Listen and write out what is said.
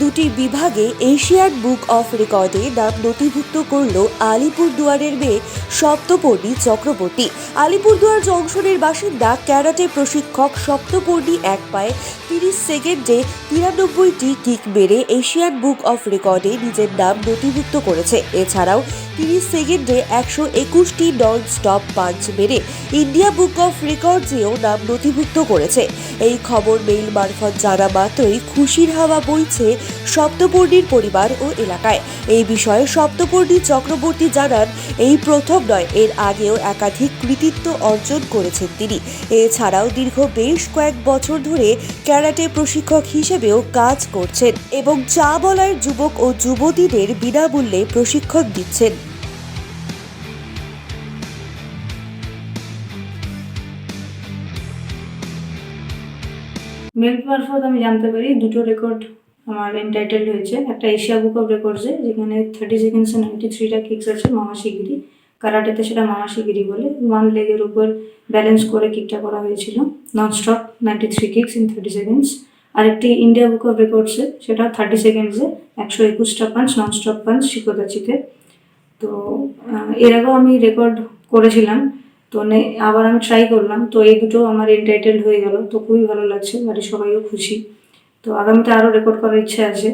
দুটি বিভাগে Asian book of রেকর্ডে নাম নথিভুক্ত করল আলিপুরদুয়ারের মেয়ে সপ্তপর্ণী চক্রবর্তী। আলিপুরদুয়ার জংশনের বাসিন্দা ক্যারাটে প্রশিক্ষক সপ্তপর্ণী এক পায়ে তিরিশ সেকেন্ডে তিরানব্বইটি কিক মেরে এশিয়ান বুক অফ রেকর্ডে নিজের নাম নথিভুক্ত করেছে। এছাড়াও তিরিশ সেকেন্ডে একশো একুশটি নন স্টপ পাঞ্চ মেরে ইন্ডিয়া বুক অফ রেকর্ডসেও নাম নথিভুক্ত করেছে। এই খবর মেইল মারফত জানা মাত্রই খুশির হাওয়া বইছে সপ্তপর্ণীর পরিবার ও এলাকায়। এই বিষয়ে সপ্তপর্ণী চক্রবর্তী জানান, এই প্রথম নয়, এর আগেও একাধিক কৃতিত্ব অর্জন করেছেন তিনি। এছাড়াও দীর্ঘ বেশ কয়েক বছর ধরে ক্যারাটে প্রশিক্ষক হিসেবেও কাজ করছেন এবং চা বলার যুবক ও যুবতীদের বিনামূল্যে প্রশিক্ষণ দিচ্ছেন। মেল মারফত আমি জানতে পারি দুটো রেকর্ড আমার এন্টাইটেল হয়েছে একটা এশিয়া বুক অফ রেকর্ডসে যেখানে থার্টি সেকেন্ডসে নাইনটি থ্রিটা কিকস আছে মামাশিগিরি কারাটেতে সেটা মামাশিগিরি বলে। ওয়ান লেগের উপর ব্যালেন্স করে কিকটা করা হয়েছিল। Non stop ninety three kicks in thirty seconds আরেকটি ইন্ডিয়া বুক অফ রেকর্ডসে সেটা থার্টি সেকেন্ডসে একশো একুশটা পাঞ্চ নন স্টপ পাঞ্চ শিকোদাচিতে। তো এর আগেও আমি রেকর্ড করেছিলাম। তো আবার আমি ট্রাই করলাম। তো এই দুটো আমার এন্টাইটেল হয়ে গেল। তো খুবই ভালো লাগছে। বাড়ির সবাইও খুশি। তো আগামীতে আরও রেকর্ড করার ইচ্ছে আছে।